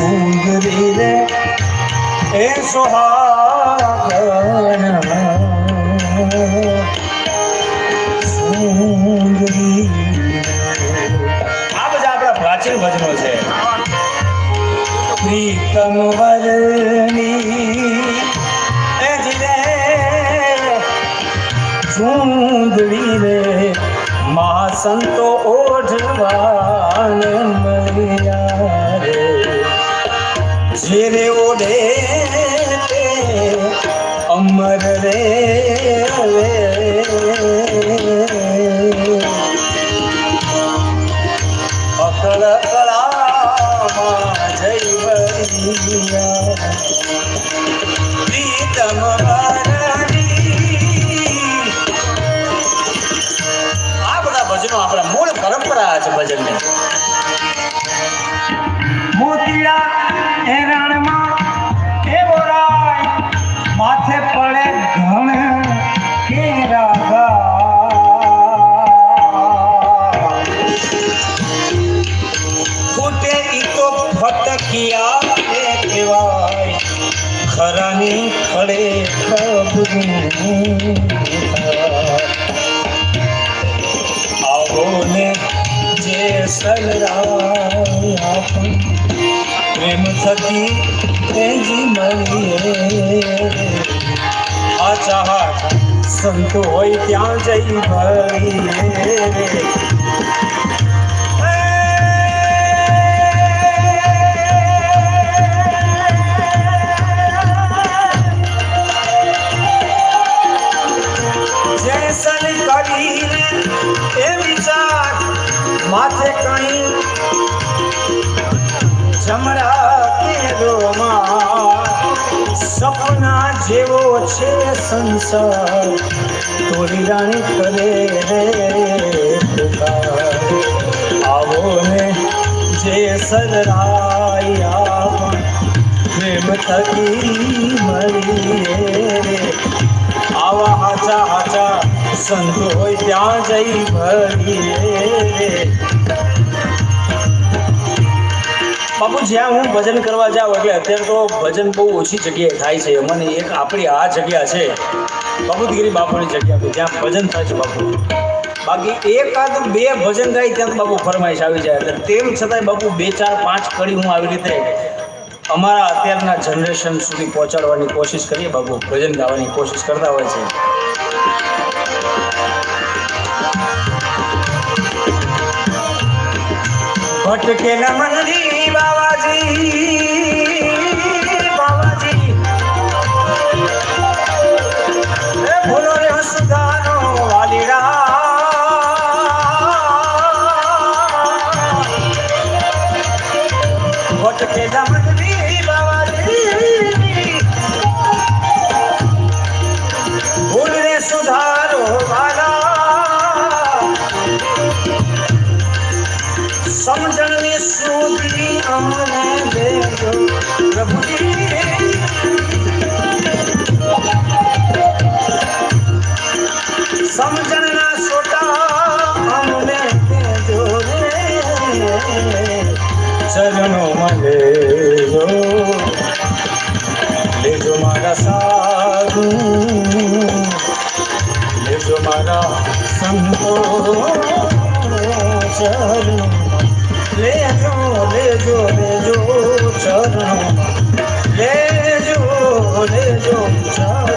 સુંદરી રે એ સુહાગણ સુંદરી આ બધા આપણા પ્રાચીન ભજનો છે. પ્રીતમ વરની સુંદરી રે મહાસંતો ઓઢવાન જે ઓડે અમર રે. અકળ પ્રીતમ આવો ને જે સલરાયા પ્રેમ થકી તેજી મળીએ આ ચાહત સંતો હોય ત્યાં જઈ ભરીએ માથે કણી જમડા સપના જેવો છે સંસાર. તોરી રાણી કરે રે આવો ને જે સરાયા પ્રેમ થકી મળી રે. આવા હાચા હાચા સંતો હોય ત્યાં જઈ ભરીએ બાપુ, જ્યાં હું ભજન કરવા જાઉં એટલે અત્યારે તો ભજન બહુ ઓછી જગ્યાએ થાય છે. મને એક આપણી આ જગ્યા છે, બાપુદગીરી બાપુની જગ્યા જ્યાં ભજન થાય છે બાપુ. બાકી એકાદ બે ભજન ગાય ત્યાં તો બાપુ ફરમાઈશ આવી જાય. એટલે તેમ છતાંય બાપુ બે, ચાર, પાંચ કડી હું આવી રીતે અમારા અત્યારના જનરેશન સુધી પહોંચાડવાની કોશિશ કરીએ બાબુ ભજન ગાવાની કોશિશ કરતા હોય છે. ભટકે ન મંદી બાવાજી બાવાજી ચરણો લેજો લેજો મારા સાધુ લેજો મારા સંતો ચરણો લેજો લેજો લેજો ચરણો લેજો લેજો ચરણો